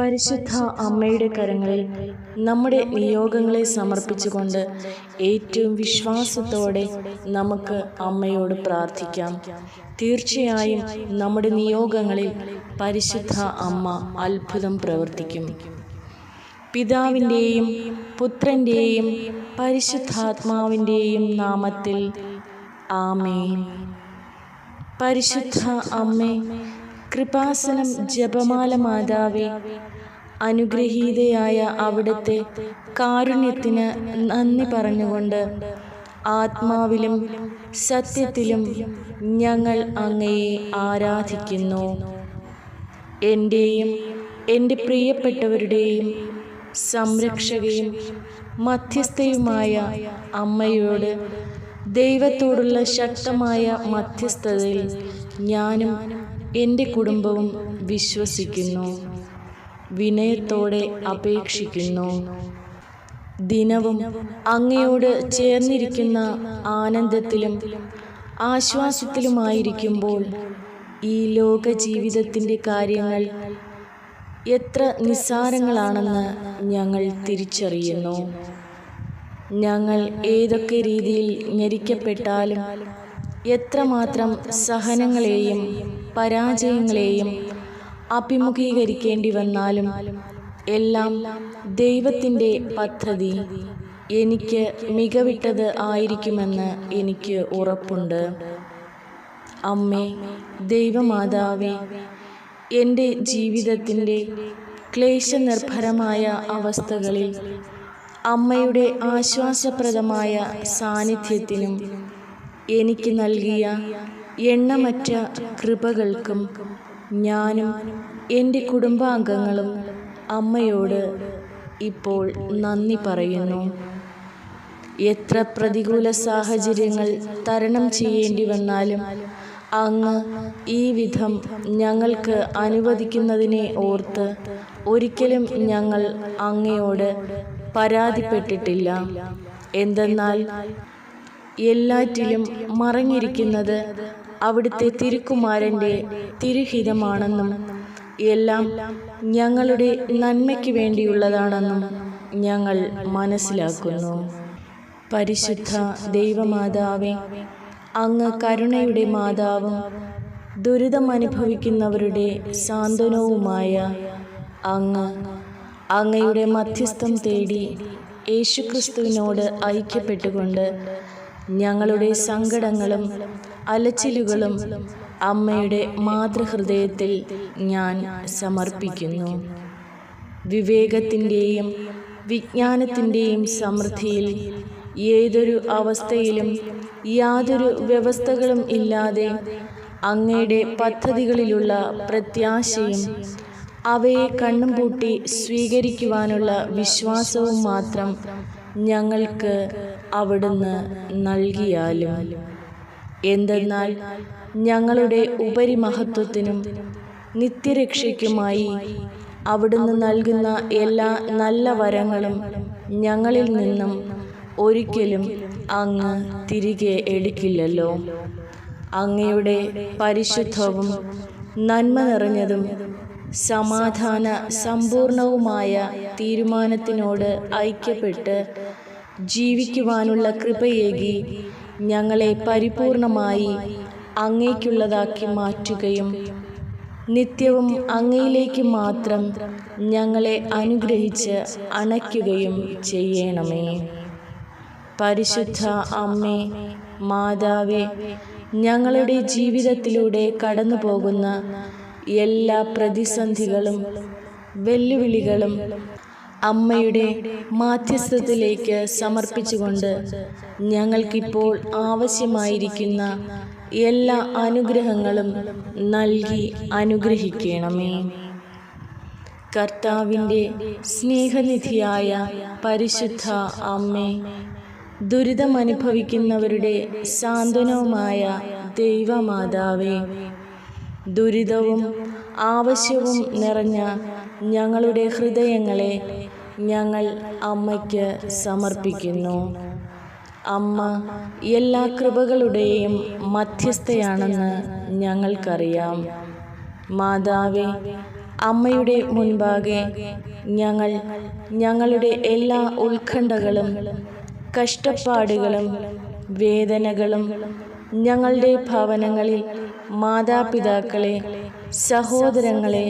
പരിശുദ്ധ അമ്മയുടെ കരങ്ങളിൽ നമ്മുടെ നിയോഗങ്ങളെ സമർപ്പിച്ചുകൊണ്ട് ഏറ്റവും വിശ്വാസത്തോടെ നമുക്ക് അമ്മയോട് പ്രാർത്ഥിക്കാം. തീർച്ചയായും നമ്മുടെ നിയോഗങ്ങളിൽ പരിശുദ്ധ അമ്മ അത്ഭുതം പ്രവർത്തിക്കും. പിതാവിന്റെയും പുത്രന്റെയും പരിശുദ്ധാത്മാവിന്റെയും നാമത്തിൽ ആമേ പരിശുദ്ധ അമ്മേ കൃപാസനം ജപമാല മാതാവേ അനുഗ്രഹീതയായ അവിടുത്തെ കാരുണ്യത്തിന് നന്ദി പറഞ്ഞുകൊണ്ട് ആത്മാവിലും സത്യത്തിലും ഞങ്ങൾ അങ്ങയെ ആരാധിക്കുന്നു. എന്റെയും എന്റെ പ്രിയപ്പെട്ടവരുടെയും സംരക്ഷകയും മധ്യസ്ഥയുമായ അമ്മയോട് ദൈവത്തോടുള്ള ശക്തമായ മധ്യസ്ഥതയിൽ ഞാനും എന്റെ കുടുംബവും വിശ്വസിക്കുന്നു. വിനയത്തോടെ അപേക്ഷിക്കുന്നു. ദിനവും അങ്ങയോട് ചേർന്നിരിക്കുന്ന ആനന്ദത്തിലും ആശ്വാസത്തിലുമായിരിക്കുമ്പോൾ ഈ ലോക ജീവിതത്തിന്റെ കാര്യങ്ങൾ എത്ര നിസ്സാരങ്ങളാണെന്ന് ഞങ്ങൾ തിരിച്ചറിയുന്നു. ഞങ്ങൾ ഏതൊക്കെ രീതിയിൽ ഞെരിക്കപ്പെട്ടാലും എത്രമാത്രം സഹനങ്ങളെയും പരാജയങ്ങളെയും അഭിമുഖീകരിക്കേണ്ടി വന്നാലും എല്ലാം ദൈവത്തിന്റെ പദ്ധതി. എനിക്ക് മികവിട്ടത് ആയിരിക്കുമെന്ന് എനിക്ക് ഉറപ്പുണ്ട്. അമ്മേ ദൈവമാതാവേ എന്റെ ജീവിതത്തിന്റെ ക്ലേശനിർഭരമായ അവസ്ഥകളിൽ അമ്മയുടെ ആശ്വാസപ്രദമായ സാന്നിധ്യത്തിനും എനിക്ക് നൽകിയ എണ്ണമറ്റ കൃപകൾക്കും ഞാനും എന്റെ കുടുംബാംഗങ്ങളും അമ്മയോട് ഇപ്പോൾ നന്ദി പറയുന്നു. എത്ര പ്രതികൂല സാഹചര്യങ്ങൾ തരണം ചെയ്യേണ്ടി വന്നാലും അങ്ങ് ഈ വിധം ഞങ്ങൾക്ക് അനുവദിക്കുന്നതിനെ ഓർത്ത് ഒരിക്കലും ഞങ്ങൾ അങ്ങയോട് പരാതിപ്പെട്ടിട്ടില്ല. എന്തെന്നാൽ എല്ലാറ്റിലും മറഞ്ഞിരിക്കുന്നത് അവിടുത്തെ തിരുക്കുമാരന്റെ തിരുഹിതമാണെന്നും എല്ലാം ഞങ്ങളുടെ നന്മയ്ക്ക് വേണ്ടിയുള്ളതാണെന്നും ഞങ്ങൾ മനസ്സിലാക്കുന്നു. പരിശുദ്ധ ദൈവമാതാവേ അങ്ങ് കരുണയുടെ മാതാവും ദുരിതമനുഭവിക്കുന്നവരുടെ സാന്ത്വനവുമായ അങ്ങ് അങ്ങയുടെ മധ്യസ്ഥം തേടി യേശുക്രിസ്തുവിനോട് ഐക്യപ്പെട്ടുകൊണ്ട് ഞങ്ങളുടെ സങ്കടങ്ങളും അലച്ചിലുകളും അമ്മയുടെ മാതൃഹൃദയത്തിൽ ഞാൻ സമർപ്പിക്കുന്നു. വിവേകത്തിന്റെയും വിജ്ഞാനത്തിന്റെയും സമൃദ്ധിയിൽ ഏതൊരു അവസ്ഥയിലും യാതൊരു വ്യവസ്ഥകളും ഇല്ലാതെ അങ്ങയുടെ പദ്ധതികളിലുള്ള പ്രത്യാശയും അവയെ കണ്ണും പൂട്ടി സ്വീകരിക്കുവാനുള്ള വിശ്വാസവും മാത്രം ഞങ്ങൾക്ക് അവിടുന്ന് നൽകിയാലും. എന്തെന്നാൽ ഞങ്ങളുടെ ഉപരിമഹത്വത്തിനും നിത്യരക്ഷയ്ക്കുമായി അവിടുന്ന് നൽകുന്ന എല്ലാ നല്ല വരങ്ങളും ഞങ്ങളിൽ നിന്നും ഒരിക്കലും അങ്ങ് തിരികെ എടുക്കില്ലല്ലോ. അങ്ങയുടെ പരിശുദ്ധവും നന്മ നിറഞ്ഞതും സമാധാന സമ്പൂർണവുമായ തീരുമാനത്തിനോട് ഐക്യപ്പെട്ട് ജീവിക്കുവാനുള്ള കൃപയേകി ഞങ്ങളെ പരിപൂർണമായി അങ്ങേക്കുള്ളതാക്കി മാറ്റുകയും നിത്യവും അങ്ങയിലേക്ക് മാത്രം ഞങ്ങളെ അനുഗ്രഹിച്ച് അണയ്ക്കുകയും ചെയ്യണമേ. പരിശുദ്ധ അമ്മേ മാതാവേ ഞങ്ങളുടെ ജീവിതത്തിലൂടെ കടന്നു പോകുന്ന എല്ലാ പ്രതിസന്ധികളും വെല്ലുവിളികളും അമ്മയുടെ മാധ്യസ്ഥത്തിലേക്ക് സമർപ്പിച്ചുകൊണ്ട് ഞങ്ങൾക്കിപ്പോൾ ആവശ്യമായിരിക്കുന്ന എല്ലാ അനുഗ്രഹങ്ങളും നൽകി അനുഗ്രഹിക്കണമേ. കർത്താവിന്റെ സ്നേഹനിധിയായ പരിശുദ്ധ അമ്മേ ദുരിതമനുഭവിക്കുന്നവരുടെ സാന്ത്വനവുമായ ദൈവമാതാവേ ദുരിതവും ആവശ്യവും നിറഞ്ഞ ഞങ്ങളുടെ ഹൃദയങ്ങളെ ഞങ്ങൾ അമ്മയ്ക്ക് സമർപ്പിക്കുന്നു. അമ്മ എല്ലാ കൃപകളുടെയും മധ്യസ്ഥയാണെന്ന് ഞങ്ങൾക്കറിയാം. മാതാവെ അമ്മയുടെ മുൻപാകെ ഞങ്ങൾ ഞങ്ങളുടെ എല്ലാ ഉത്കണ്ഠകളും കഷ്ടപ്പാടുകളും വേദനകളും ഞങ്ങളുടെ ഭവനങ്ങളിൽ മാതാപിതാക്കളെ സഹോദരങ്ങളെ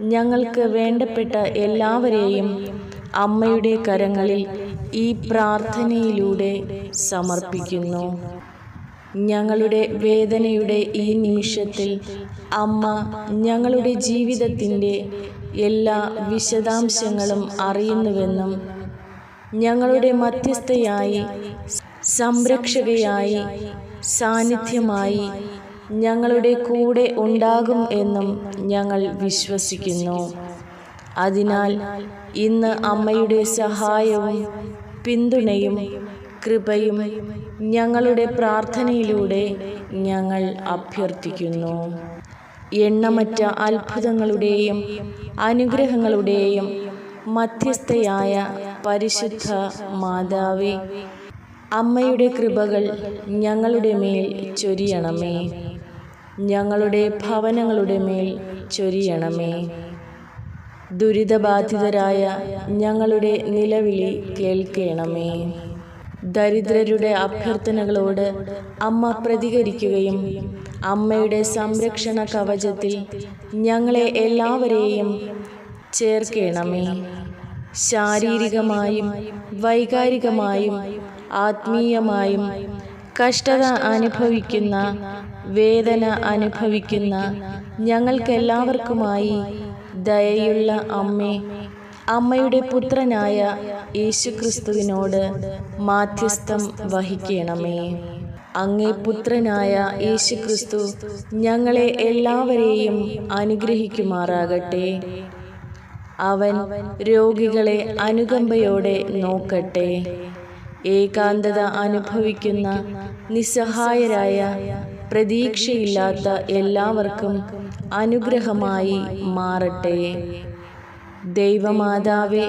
ഞങ്ങൾക്ക് വേണ്ടപ്പെട്ട എല്ലാവരെയും അമ്മയുടെ കരങ്ങളിൽ ഈ പ്രാർത്ഥനയിലൂടെ സമർപ്പിക്കുന്നു. ഞങ്ങളുടെ വേദനയുടെ ഈ നിമിഷത്തിൽ അമ്മ ഞങ്ങളുടെ ജീവിതത്തിന്റെ എല്ലാ വിശദാംശങ്ങളും അറിയുന്നുവെന്നും ഞങ്ങളുടെ മധ്യസ്ഥയായി സംരക്ഷകയായി സാന്നിധ്യമായി ഞങ്ങളുടെ കൂടെ ഉണ്ടാകും എന്നും ഞങ്ങൾ വിശ്വസിക്കുന്നു. അതിനാൽ ഇന്ന് അമ്മയുടെ സഹായവും പിന്തുണയും കൃപയും ഞങ്ങളുടെ പ്രാർത്ഥനയിലൂടെ ഞങ്ങൾ അഭ്യർത്ഥിക്കുന്നു. എണ്ണമറ്റ അത്ഭുതങ്ങളുടെയും അനുഗ്രഹങ്ങളുടെയും മധ്യസ്ഥയായ പരിശുദ്ധ മാതാവി അമ്മയുടെ കൃപകൾ ഞങ്ങളുടെ മേൽ ചൊരിയണമേ. ഞങ്ങളുടെ ഭവനങ്ങളുടെ മേൽ ചൊരിയണമേ. ദുരിതബാധിതരായ ഞങ്ങളുടെ നിലവിളി കേൾക്കണമേ. ദരിദ്രരുടെ അഭ്യർത്ഥനകളോട് അമ്മ പ്രതികരിക്കുകയും അമ്മയുടെ സംരക്ഷണ കവചത്തിൽ ഞങ്ങളെ എല്ലാവരെയും ചേർക്കണമേ. ശാരീരികമായും വൈകാരികമായും ആത്മീയമായും കഷ്ടത അനുഭവിക്കുന്ന വേദന അനുഭവിക്കുന്ന ഞങ്ങൾക്കെല്ലാവർക്കുമായി ദയയുള്ള അമ്മേ അമ്മയുടെ പുത്രനായ യേശുക്രിസ്തുവിനോട് മാധ്യസ്ഥം വഹിക്കണമേ. അങ്ങേ പുത്രനായ യേശുക്രിസ്തു ഞങ്ങളെ എല്ലാവരെയും അനുഗ്രഹിക്കുമാറാകട്ടെ. അവൻ രോഗികളെ അനുകമ്പയോടെ നോക്കട്ടെ. ഏകാന്തത അനുഭവിക്കുന്ന നിസ്സഹായരായ പ്രതീക്ഷയില്ലാത്ത എല്ലാവർക്കും അനുഗ്രഹമായി മാറട്ടെ. ദൈവമാതാവെ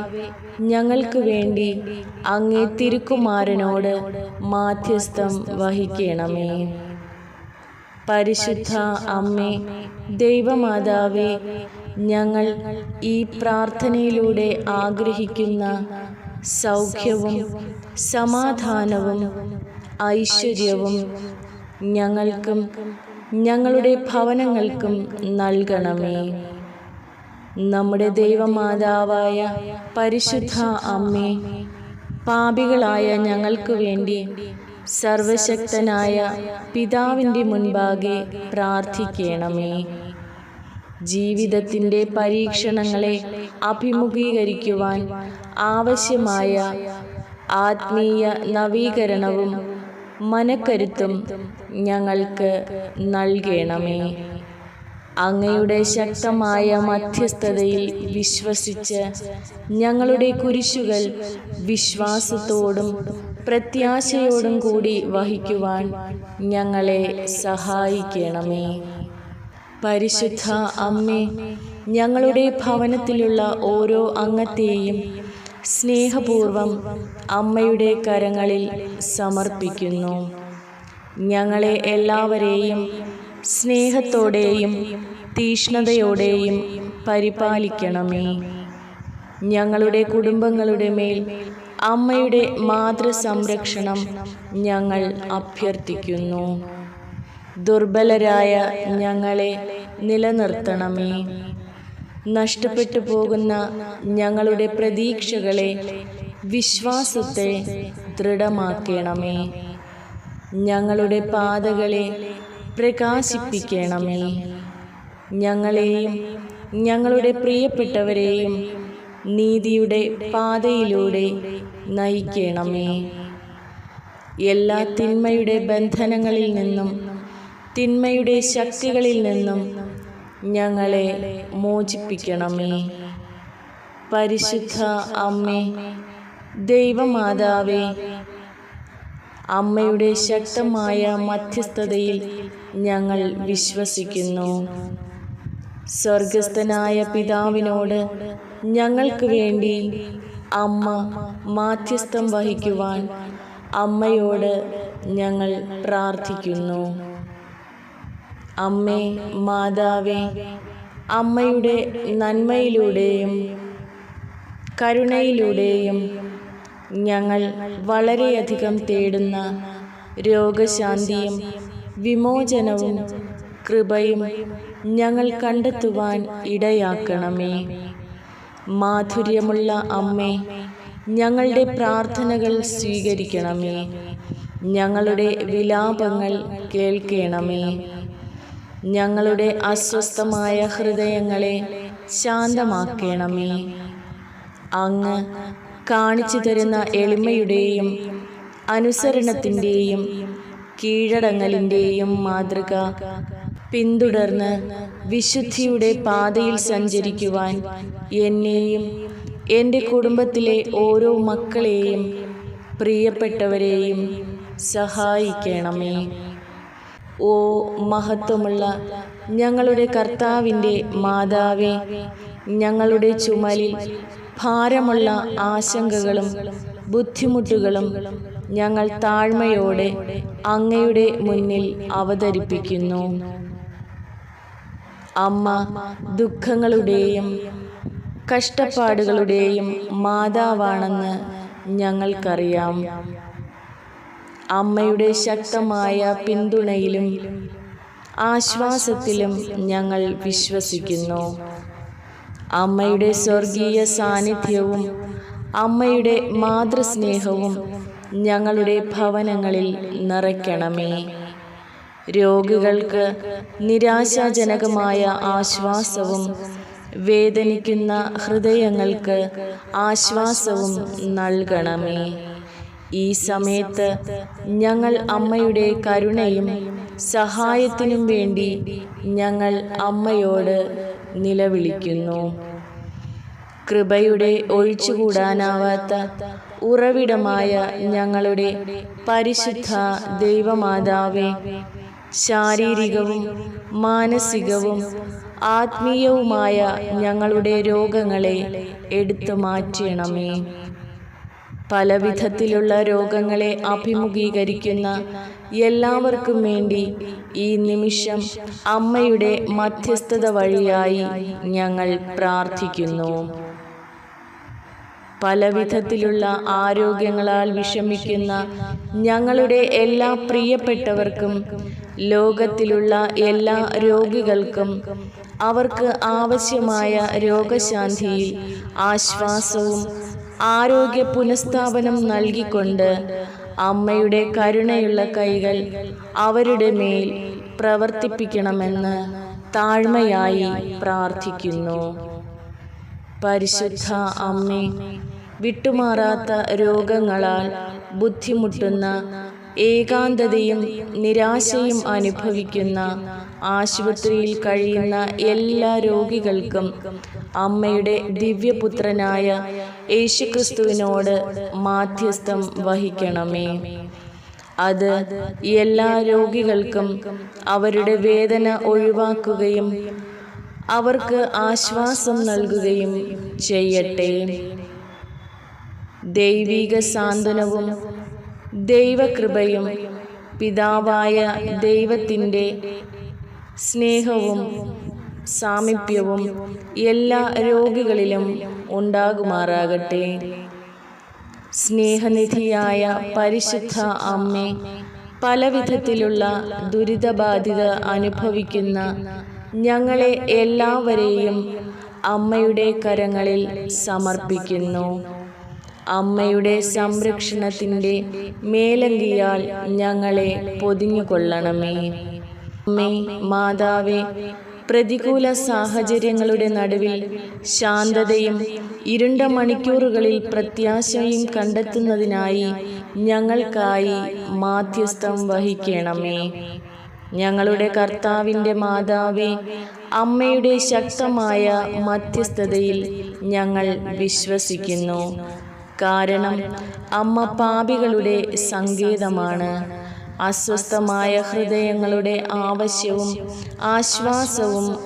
ഞങ്ങൾക്ക് വേണ്ടി അങ്ങേ തിരുക്കുമാരനോട് മാധ്യസ്ഥം വഹിക്കണമേ. പരിശുദ്ധ അമ്മേ ദൈവമാതാവെ ഞങ്ങൾ ഈ പ്രാർത്ഥനയിലൂടെ ആഗ്രഹിക്കുന്ന സൗഖ്യവും സമാധാനവും ഐശ്വര്യവും ഞങ്ങൾക്കും ഞങ്ങളുടെ ഭവനങ്ങൾക്കും നൽകണമേ. നമ്മുടെ ദൈവമാതാവായ പരിശുദ്ധ അമ്മേ പാപികളായ ഞങ്ങൾക്ക് വേണ്ടി സർവശക്തനായ പിതാവിന്റെ മുൻപാകെ പ്രാർത്ഥിക്കണമേ. ജീവിതത്തിന്റെ പരീക്ഷണങ്ങളെ അഭിമുഖീകരിക്കുവാൻ ആവശ്യമായ ആത്മീയ നവീകരണവും മനക്കരുത്തും ഞങ്ങൾക്ക് നൽകണമേ. അങ്ങയുടെ ശക്തമായ മധ്യസ്ഥതയിൽ വിശ്വസിച്ച് ഞങ്ങളുടെ കുരിശുകൾ വിശ്വാസത്തോടും പ്രത്യാശയോടും കൂടി വഹിക്കുവാൻ ഞങ്ങളെ സഹായിക്കണമേ. പരിശുദ്ധ അമ്മേ ഞങ്ങളുടെ ഭവനത്തിലുള്ള ഓരോ അംഗത്തെയും സ്നേഹപൂർവം അമ്മയുടെ കരങ്ങളിൽ സമർപ്പിക്കുന്നു. ഞങ്ങളെ എല്ലാവരെയും സ്നേഹത്തോടെയും തീഷ്ണതയോടെയും പരിപാലിക്കണമേ. ഞങ്ങളുടെ കുടുംബങ്ങളുടെ മേൽ അമ്മയുടെ മാതൃസംരക്ഷണം ഞങ്ങൾ അഭ്യർത്ഥിക്കുന്നു. ദുർബലരായ ഞങ്ങളെ നിലനിർത്തണമേ. നഷ്ടപ്പെട്ടു പോകുന്ന ഞങ്ങളുടെ പ്രതീക്ഷകളെ വിശ്വാസത്തെ ദൃഢമാക്കണമേ. ഞങ്ങളുടെ പാതകളെ പ്രകാശിപ്പിക്കണമേ. ഞങ്ങളെയും ഞങ്ങളുടെ പ്രിയപ്പെട്ടവരെയും നീതിയുടെ പാതയിലൂടെ നയിക്കണമേ. എല്ലാ തിന്മയുടെ ബന്ധനങ്ങളിൽ നിന്നും തിന്മയുടെ ശക്തികളിൽ നിന്നും ഞങ്ങളെ മോചിപ്പിക്കണമേ. പരിശുദ്ധ അമ്മേ ദൈവമാതാവേ അമ്മയുടെ ശക്തമായ മധ്യസ്ഥതയിൽ ഞങ്ങൾ വിശ്വസിക്കുന്നു. സ്വർഗസ്ഥനായ പിതാവിനോട് ഞങ്ങൾക്ക് വേണ്ടി അമ്മ മാധ്യസ്ഥം വഹിക്കുവാൻ അമ്മയോട് ഞങ്ങൾ പ്രാർത്ഥിക്കുന്നു. അമ്മേ മാതാവേ അമ്മയുടെ നന്മയിലൂടെയും കരുണയിലൂടെയും ഞങ്ങൾ വളരെയധികം തേടുന്ന രോഗശാന്തിയും വിമോചനവും കൃപയും ഞങ്ങൾ കണ്ടെത്തുവാൻ ഇടയാക്കണമേ. മാധുര്യമുള്ള അമ്മേ ഞങ്ങളുടെ പ്രാർത്ഥനകൾ സ്വീകരിക്കണമേ. ഞങ്ങളുടെ വിലാപങ്ങൾ കേൾക്കണമേ. ഞങ്ങളുടെ അസ്വസ്ഥമായ ഹൃദയങ്ങളെ ശാന്തമാക്കണമേ. അങ്ങ് കാണിച്ചു തരുന്ന എളിമയുടെയും അനുസരണത്തിന്റെയും കീഴടങ്ങലിന്റെയും മാതൃക പിന്തുടർന്ന് വിശുദ്ധിയുടെ പാതയിൽ സഞ്ചരിക്കുവാൻ എന്നെയും എന്റെ കുടുംബത്തിലെ ഓരോ മക്കളെയും പ്രിയപ്പെട്ടവരെയും സഹായിക്കണമേ. ഓ മഹത്വമുള്ള ഞങ്ങളുടെ കർത്താവിന്റെ മാതാവേ ഞങ്ങളുടെ ചുമലിൽ ഭാരമുള്ള ആശങ്കകളും ബുദ്ധിമുട്ടുകളും ഞങ്ങൾ താഴ്മയോടെ അങ്ങയുടെ മുന്നിൽ അവതരിപ്പിക്കുന്നു. അമ്മ ദുഃഖങ്ങളുടെയും കഷ്ടപ്പാടുകളുടെയും മാതാവാണെന്ന് ഞങ്ങൾക്കറിയാം. അമ്മയുടെ ശക്തമായ പിന്തുണയിലും ആശ്വാസത്തിലും ഞങ്ങൾ വിശ്വസിക്കുന്നു. അമ്മയുടെ സ്വർഗീയ സാന്നിധ്യവും അമ്മയുടെ മാതൃസ്നേഹവും ഞങ്ങളുടെ ഭവനങ്ങളിൽ നിറയ്ക്കണമേ. രോഗികൾക്ക് നിരാശാജനകമായ ആശ്വാസവും വേദനിക്കുന്ന ഹൃദയങ്ങൾക്ക് ആശ്വാസവും നൽകണമേ. ഈ സമയത്ത് ഞങ്ങൾ അമ്മയുടെ കരുണയും സഹായത്തിനും വേണ്ടി ഞങ്ങൾ അമ്മയോട് നിലവിളിക്കുന്നു. കൃപയുടെ ഒഴിച്ചുകൂടാനാവാത്ത ഉറവിടമായ ഞങ്ങളുടെ പരിശുദ്ധ ദൈവമാതാവേ ശാരീരികവും മാനസികവും ആത്മീയവുമായ ഞങ്ങളുടെ രോഗങ്ങളെ എടുത്തു മാറ്റണമേ. പല വിധത്തിലുള്ള രോഗങ്ങളെ അഭിമുഖീകരിക്കുന്ന എല്ലാവർക്കും വേണ്ടി ഈ നിമിഷം അമ്മയുടെ മധ്യസ്ഥത വഴിയായി ഞങ്ങൾ പ്രാർത്ഥിക്കുന്നു. പലവിധത്തിലുള്ള ആരോഗ്യങ്ങളാൽ വിഷമിക്കുന്ന ഞങ്ങളുടെ എല്ലാ പ്രിയപ്പെട്ടവർക്കും ലോകത്തിലുള്ള എല്ലാ രോഗികൾക്കും അവർക്ക് ആവശ്യമായ രോഗശാന്തിയിൽ ആശ്വാസവും ആരോഗ്യ പുനഃസ്ഥാപനം നൽകിക്കൊണ്ട് അമ്മയുടെ കരുണയുള്ള കൈകൾ അവരുടെ മേൽ പ്രവർത്തിപ്പിക്കണമെന്ന് താഴ്മയായി പ്രാർത്ഥിക്കുന്നു. പരിശുദ്ധ അമ്മേ വിട്ടുമാറാത്ത രോഗങ്ങളാൽ ബുദ്ധിമുട്ടുന്ന ഏകാന്തതയും നിരാശയും അനുഭവിക്കുന്ന ആശുപത്രിയിൽ കഴിയുന്ന എല്ലാ രോഗികൾക്കും അമ്മയുടെ ദിവ്യപുത്രനായ യേശുക്രിസ്തുവിനോട് മാധ്യസ്ഥം വഹിക്കണമേ. അത് എല്ലാ രോഗികൾക്കും അവരുടെ വേദന ഒഴിവാക്കുകയും അവർക്ക് ആശ്വാസം നൽകുകയും ചെയ്യട്ടെ. ദൈവിക സാന്ത്വനവും ദൈവകൃപയും പിതാവായ ദൈവത്തിന്റെ സ്നേഹവും സാമീപ്യവും എല്ലാ രോഗികളിലും ഉണ്ടാകുമാറാകട്ടെ. സ്നേഹനിധിയായ പരിശുദ്ധ അമ്മേ പലവിധത്തിലുള്ള ദുരിതബാധിത അനുഭവിക്കുന്ന ഞങ്ങളെ എല്ലാവരെയും അമ്മയുടെ കരങ്ങളിൽ സമർപ്പിക്കുന്നു. അമ്മയുടെ സംരക്ഷണത്തിന്റെ മേലങ്കിയാൽ ഞങ്ങളെ പൊതിഞ്ഞുകൊള്ളണമേ. അമ്മേ മാതാവേ പ്രതികൂല സാഹചര്യങ്ങളുടെ നടുവിൽ ശാന്തതയും ഇരുണ്ട മണിക്കൂറുകളിൽ പ്രത്യാശയും കണ്ടെത്തുന്നതിനായി ഞങ്ങൾക്കായി മാധ്യസ്ഥം വഹിക്കണമേ. ഞങ്ങളുടെ കർത്താവിന്റെ മാതാവേ അമ്മയുടെ ശക്തമായ മധ്യസ്ഥതയിൽ ഞങ്ങൾ വിശ്വസിക്കുന്നു. കാരണം അമ്മ പാപികളുടെ സങ്കേതമാണ്. അസ്വസ്ഥമായ ഹൃദയങ്ങളുടെ ആവശ്യവും ആശ്വാസവും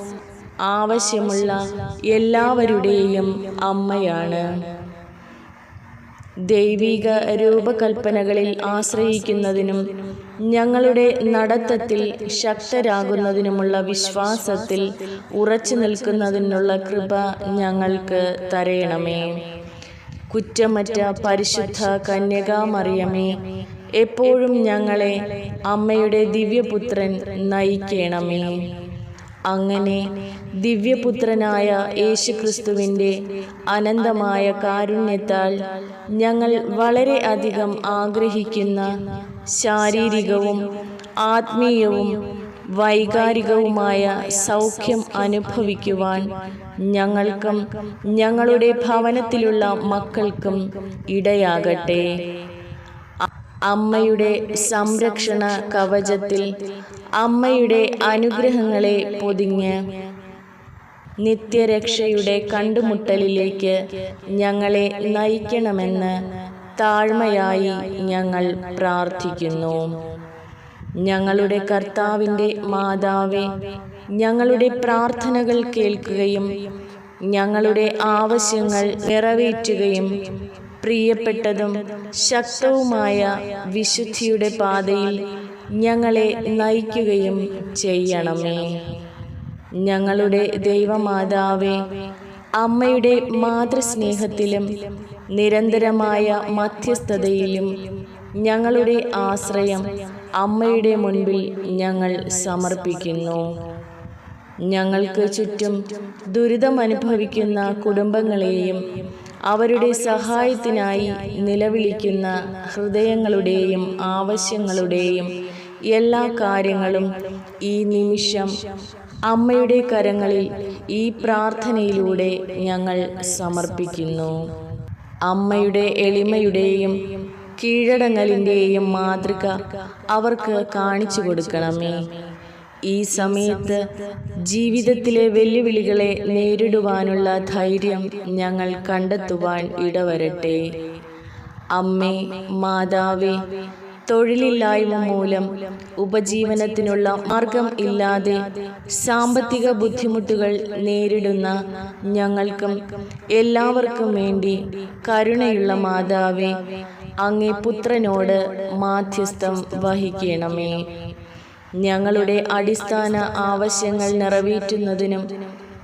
ആവശ്യമുള്ള എല്ലാവരുടെയും അമ്മയാണ്. ദൈവിക രൂപകൽപ്പനകളിൽ ആശ്രയിക്കുന്നതിനും ഞങ്ങളുടെ നടത്തത്തിൽ ശക്തരാകുന്നതിനുമുള്ള വിശ്വാസത്തിൽ ഉറച്ചു നിൽക്കുന്നതിനുള്ള കൃപ ഞങ്ങൾക്ക് തരയണമേ. കുറ്റമറ്റ പരിശുദ്ധ കന്യകാമറിയമേ എപ്പോഴും ഞങ്ങളെ അമ്മയുടെ ദിവ്യപുത്രൻ നയിക്കണമേ. അങ്ങനെ ദിവ്യപുത്രനായ യേശുക്രിസ്തുവിന്റെ അനന്തമായ കാരുണ്യത്താൽ ഞങ്ങൾ വളരെ അധികം ആഗ്രഹിക്കുന്ന ശാരീരികവും ആത്മീയവും വൈകാരികവുമായ സൗഖ്യം അനുഭവിക്കുവാൻ ഞങ്ങൾക്കും ഞങ്ങളുടെ ഭവനത്തിലുള്ള മക്കൾക്കും ഇടയാകട്ടെ. അമ്മയുടെ സംരക്ഷണ കവചത്തിൽ അമ്മയുടെ അനുഗ്രഹങ്ങളെ പൊതിഞ്ഞ് നിത്യരക്ഷയുടെ കണ്ടുമുട്ടലിലേക്ക് ഞങ്ങളെ നയിക്കണമെന്ന് താഴ്മയായി ഞങ്ങൾ പ്രാർത്ഥിക്കുന്നു. ഞങ്ങളുടെ കർത്താവിന്റെ മാതാവെ ഞങ്ങളുടെ പ്രാർത്ഥനകൾ കേൾക്കുകയും ഞങ്ങളുടെ ആവശ്യങ്ങൾ നിറവേറ്റുകയും പ്രിയപ്പെട്ടതും ശക്തവുമായ വിശുദ്ധിയുടെ പാതയിൽ ഞങ്ങളെ നയിക്കുകയും ചെയ്യണമേ. ഞങ്ങളുടെ ദൈവമാതാവേ അമ്മയുടെ മാതൃസ്നേഹത്തിലും നിരന്തരമായ മധ്യസ്ഥതയിലും ഞങ്ങളുടെ ആശ്രയം അമ്മയുടെ മുൻപിൽ ഞങ്ങൾ സമർപ്പിക്കുന്നു. ഞങ്ങൾക്ക് ചുറ്റും ദുരിതമനുഭവിക്കുന്ന കുടുംബങ്ങളെയും അവരുടെ സഹായത്തിനായി നിലവിളിക്കുന്ന ഹൃദയങ്ങളുടെയും ആവശ്യങ്ങളുടെയും എല്ലാ കാര്യങ്ങളും ഈ നിമിഷം അമ്മയുടെ കരങ്ങളിൽ ഈ പ്രാർത്ഥനയിലൂടെ ഞങ്ങൾ സമർപ്പിക്കുന്നു. അമ്മയുടെ എളിമയുടെയും കീഴടങ്ങലിന്റെയും മാതൃക അവർക്ക് കാണിച്ചു കൊടുക്കണമേ. ഈ സമയത്ത് ജീവിതത്തിലെ വെല്ലുവിളികളെ നേരിടുവാനുള്ള ധൈര്യം ഞങ്ങൾ കണ്ടെത്തുവാൻ ഇടവരട്ടെ. അമ്മേ മാതാവേ തൊഴിലില്ലായ്മ മൂലം ഉപജീവനത്തിനുള്ള മാർഗം ഇല്ലാതെ സാമ്പത്തിക ബുദ്ധിമുട്ടുകൾ നേരിടുന്ന ഞങ്ങൾക്കും എല്ലാവർക്കും വേണ്ടി കരുണയുള്ള മാതാവേ അങ്ങേ പുത്രനോട് മാധ്യസ്ഥം വഹിക്കണമേ. ഞങ്ങളുടെ അടിസ്ഥാന ആവശ്യങ്ങൾ നിറവേറ്റുന്നതിനും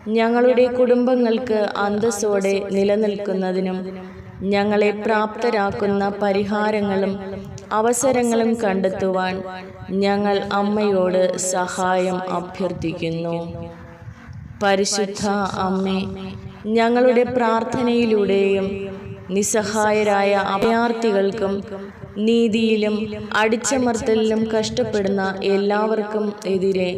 ഞങ്ങളുടെ കുടുംബങ്ങൾക്ക് അന്തസ്സോടെ നിലനിൽക്കുന്നതിനും ഞങ്ങളെ പ്രാപ്തരാക്കുന്ന പരിഹാരങ്ങളും അവസരങ്ങളും കണ്ടെത്തുവാൻ ഞങ്ങൾ അമ്മയോട് സഹായം അഭ്യർത്ഥിക്കുന്നു. പരിശുദ്ധ അമ്മേ ഞങ്ങളുടെ പ്രാർത്ഥനയിലൂടെയും നിസ്സഹായരായ അഭയാർത്ഥികൾക്കും നീതിയിലും അടിച്ചമർത്തലിലും കഷ്ടപ്പെടുന്ന എല്ലാവർക്കും എതിരെ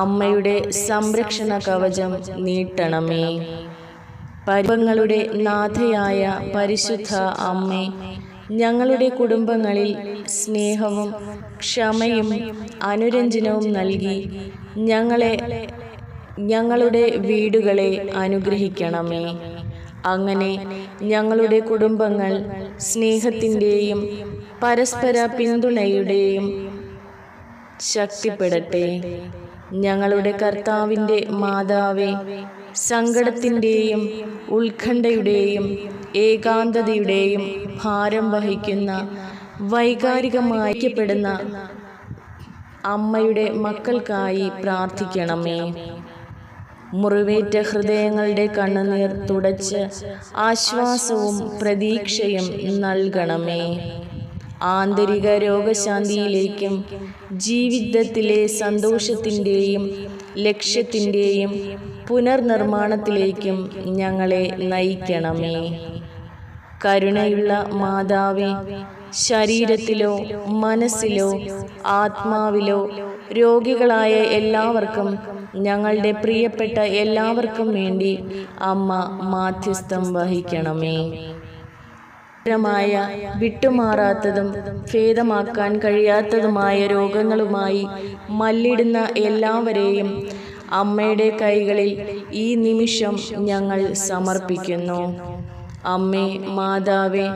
അമ്മയുടെ സംരക്ഷണ കവചം നീട്ടണമേ. പരിപങ്ങളുടെ നാഥയായ പരിശുദ്ധ അമ്മേ ഞങ്ങളുടെ കുടുംബങ്ങളിൽ സ്നേഹവും ക്ഷമയും അനുരഞ്ജനവും നൽകി ഞങ്ങളെ ഞങ്ങളുടെ വീടുകളെ അനുഗ്രഹിക്കണമേ. അങ്ങനെ ഞങ്ങളുടെ കുടുംബങ്ങൾ സ്നേഹത്തിന്റെയും പരസ്പര പിന്തുണയുടെയും ശക്തിപ്പെടട്ടെ. ഞങ്ങളുടെ കർത്താവിന്റെ മാതാവെ സങ്കടത്തിന്റെയും ഉത്കണ്ഠയുടെയും ഏകാന്തതയുടെയും ഭാരം വഹിക്കുന്ന വൈകാരികമായിക്കപ്പെടുന്ന അമ്മയുടെ മക്കൾക്കായി പ്രാർത്ഥിക്കണമേ. മുറിവേറ്റ ഹൃദയങ്ങളുടെ കണ്ണുനീർ തുടച്ച് ആശ്വാസവും പ്രതീക്ഷയും നൽകണമേ. ആന്തരിക രോഗശാന്തിയിലേക്കും ജീവിതത്തിലെ സന്തോഷത്തിന്റെയും ലക്ഷ്യത്തിന്റെയും പുനർനിർമ്മാണത്തിലേക്കും ഞങ്ങളെ നയിക്കണമേ. കരുണയുള്ള മാതാവേ ശരീരത്തിലോ മനസ്സിലോ ആത്മാവിലോ രോഗികളായ എല്ലാവർക്കും ഞങ്ങളുടെ പ്രിയപ്പെട്ട എല്ലാവർക്കും വേണ്ടി അമ്മ മാധ്യസ്ഥം വഹിക്കണമേ. മായ വിട്ടുമാറാത്തതും ഭേദമാക്കാൻ കഴിയാത്തതുമായ രോഗങ്ങളുമായി മല്ലിടുന്ന എല്ലാവരെയും അമ്മയുടെ കൈകളിൽ ഈ നിമിഷം ഞങ്ങൾ സമർപ്പിക്കുന്നു. അമ്മേ മാതാവേ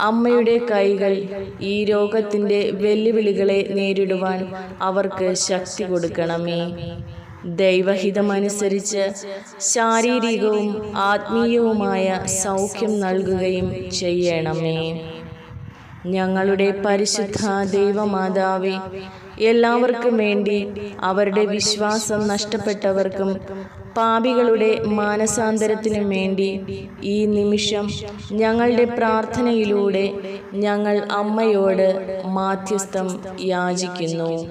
അമ്മയുടെ കൈകൾ ഈ രോഗത്തിന്റെ വെല്ലുവിളികളെ നേരിടുവാൻ അവർക്ക് ശക്തി കൊടുക്കണമേ. ദൈവഹിതമനുസരിച്ച് ശാരീരികവും ആത്മീയവുമായ സൗഖ്യം നൽകുകയും ചെയ്യണമേ. ഞങ്ങളുടെ പരിശുദ്ധ ദൈവമാതാവേ എല്ലാവർക്കും വേണ്ടി അവരുടെ വിശ്വാസം നഷ്ടപ്പെട്ടവർക്കും പാപികളുടെ മാനസാന്തരത്തിനും വേണ്ടി ഈ നിമിഷം ഞങ്ങളുടെ പ്രാർത്ഥനയിലൂടെ ഞങ്ങൾ അമ്മയോട് മാധ്യസ്ഥം യാചിക്കുന്നു.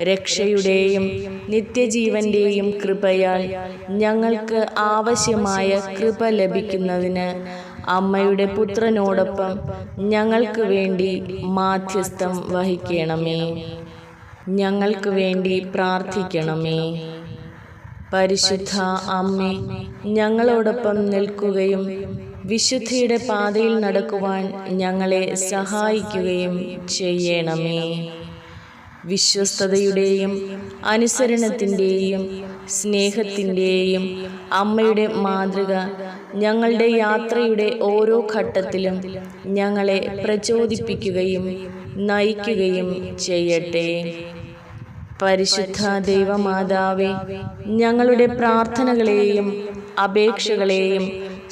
രക്ഷയുടെയും നിത്യജീവന്റെയും കൃപയാൽ ഞങ്ങൾക്ക് ആവശ്യമായ കൃപ ലഭിക്കുന്നതിന് അമ്മയുടെ പുത്രനോടൊപ്പം ഞങ്ങൾക്ക് വേണ്ടി മാധ്യസ്ഥം വഹിക്കണമേ. ഞങ്ങൾക്ക് വേണ്ടി പ്രാർത്ഥിക്കണമേ. പരിശുദ്ധ അമ്മേ ഞങ്ങളോടൊപ്പം നിൽക്കുകയും വിശുദ്ധിയുടെ പാതയിൽ നടക്കുവാൻ ഞങ്ങളെ സഹായിക്കുകയും ചെയ്യണമേ. വിശ്വസ്തതയുടെയും അനുസരണത്തിന്റെയും സ്നേഹത്തിന്റെയും അമ്മയുടെ മാതൃക ഞങ്ങളുടെ യാത്രയുടെ ഓരോ ഘട്ടത്തിലും ഞങ്ങളെ പ്രചോദിപ്പിക്കുകയും നയിക്കുകയും ചെയ്യട്ടെ. പരിശുദ്ധ ദൈവമാതാവെ ഞങ്ങളുടെ പ്രാർത്ഥനകളെയും അപേക്ഷകളെയും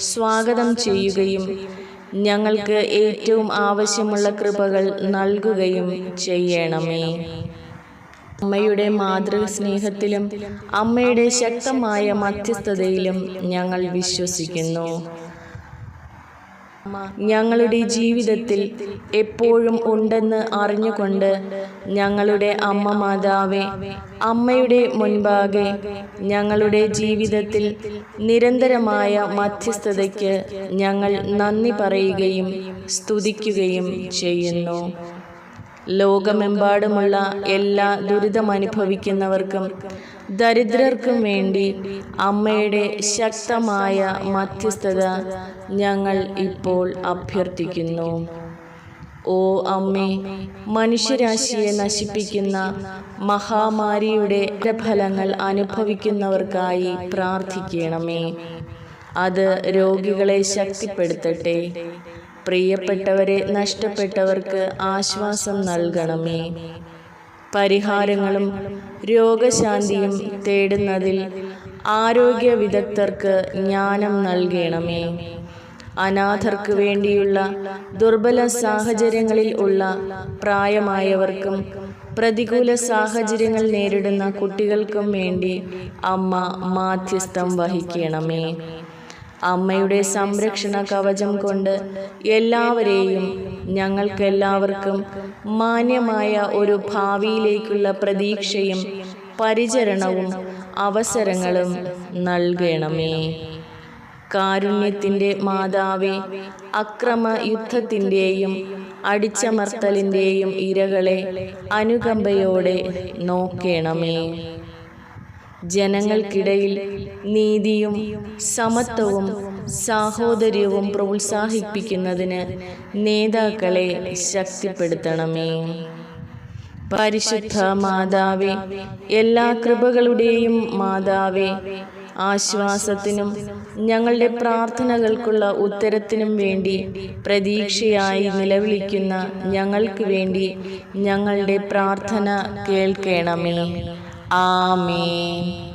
സ്വാഗതം ചെയ്യുകയും ഞങ്ങൾക്ക് ഏറ്റവും ആവശ്യമുള്ള കൃപകൾ നൽകുകയും ചെയ്യണമേ. അമ്മയുടെ മാതൃസ്നേഹത്തിലും അമ്മയുടെ ശക്തമായ മധ്യസ്ഥതയിലും ഞങ്ങൾ വിശ്വസിക്കുന്നു. ഞങ്ങളുടെ ജീവിതത്തിൽ എപ്പോഴും ഉണ്ടെന്ന് അറിഞ്ഞുകൊണ്ട് ഞങ്ങളുടെ അമ്മ മാതാവെ അമ്മയുടെ മുൻപാകെ ഞങ്ങളുടെ ജീവിതത്തിൽ നിരന്തരമായ മധ്യസ്ഥതയ്ക്ക് ഞങ്ങൾ നന്ദി പറയുകയും സ്തുതിക്കുകയും ചെയ്യുന്നു. ലോകമെമ്പാടുമുള്ള എല്ലാ ദുരിതമനുഭവിക്കുന്നവർക്കും ദരിദ്രർക്കും വേണ്ടി അമ്മയുടെ ശക്തമായ മധ്യസ്ഥത ഞങ്ങൾ ഇപ്പോൾ അഭ്യർത്ഥിക്കുന്നു. ഓ അമ്മേ മനുഷ്യരാശിയെ നശിപ്പിക്കുന്ന മഹാമാരിയുടെ ഫലങ്ങൾ അനുഭവിക്കുന്നവർക്കായി പ്രാർത്ഥിക്കണമേ. അത് രോഗികളെ ശക്തിപ്പെടുത്തട്ടെ. പ്രിയപ്പെട്ടവരെ നഷ്ടപ്പെട്ടവർക്ക് ആശ്വാസം നൽകണമേ. പരിഹാരങ്ങളും രോഗശാന്തിയും തേടുന്നതിൽ ആരോഗ്യ വിദഗ്ധർക്ക് ജ്ഞാനം നൽകണമേ. അനാഥർക്ക് വേണ്ടിയുള്ള ദുർബല സാഹചര്യങ്ങളിൽ ഉള്ള പ്രായമായവർക്കും പ്രതികൂല സാഹചര്യങ്ങൾ നേരിടുന്ന കുട്ടികൾക്കും വേണ്ടി അമ്മ മാധ്യസ്ഥം വഹിക്കണമേ. അമ്മയുടെ സംരക്ഷണ കവചം കൊണ്ട് എല്ലാവരെയും ഞങ്ങൾക്കെല്ലാവർക്കും മാന്യമായ ഒരു ഭാവിയിലേക്കുള്ള പ്രതീക്ഷയും പരിചരണവും അവസരങ്ങളും നൽകണമേ. കാരുണ്യത്തിന്റെ മാതാവേ അക്രമ യുദ്ധത്തിന്റെയും അടിച്ചമർത്തലിന്റെയും ഇരകളെ അനുകമ്പയോടെ നോക്കണമേ. ജനങ്ങൾക്കിടയിൽ നീതിയും സമത്വവും സാഹോദര്യവും പ്രോത്സാഹിപ്പിക്കുന്നതിന് നേതാക്കളെ ശക്തിപ്പെടുത്തണമേ. പരിശുദ്ധ മാതാവേ എല്ലാ കൃപകളുടെയും മാതാവേ ആശ്വാസത്തിനും ഞങ്ങളുടെ പ്രാർത്ഥനകൾക്കുള്ള ഉത്തരത്തിനും വേണ്ടി പ്രതീക്ഷയായി നിലവിളിക്കുന്ന ഞങ്ങൾക്ക് വേണ്ടി ഞങ്ങളുടെ പ്രാർത്ഥന കേൾക്കണമേ. Amen.